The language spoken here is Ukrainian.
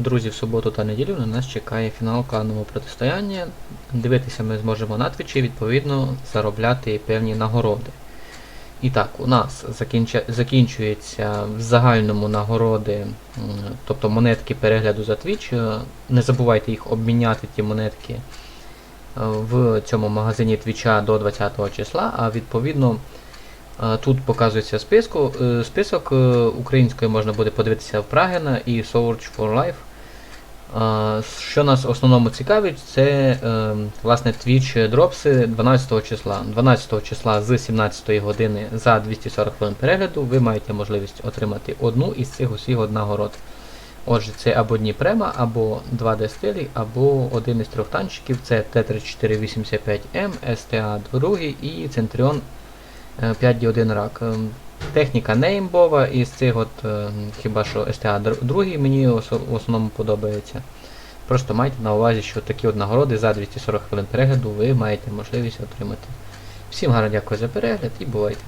Друзі, в суботу та неділю на нас чекає фінал кланового протистояння. Дивитися ми зможемо на твічі, відповідно, заробляти певні нагороди. І так, у нас закінчується в загальному нагороди, тобто монетки перегляду за твіч. Е, Не забувайте їх обміняти, ті монетки, е, в цьому магазині твіча до 20 числа, а відповідно. Тут показується списку, е, список е, українською можна буде подивитися в Прагена і Search for Life. Що нас в основному цікавить, це е, власне Twitch дропси 12 числа. 12 числа з 17 години за 240 хвилин перегляду ви маєте можливість отримати одну із цих усіх нагород. Отже, це або Дніпрема, або 2D стилі, або один із трьох танчиків. Це Т-3485М, СТА 2 і Центріон 5D1 рак. Ем, Техніка не імбова, і з цих от е, хіба що СТА 2 мені в основному подобається. Просто майте на увазі, що такі от нагороди за 240 хвилин перегляду ви маєте можливість отримати. Всім гарно дякую за перегляд і бувайте!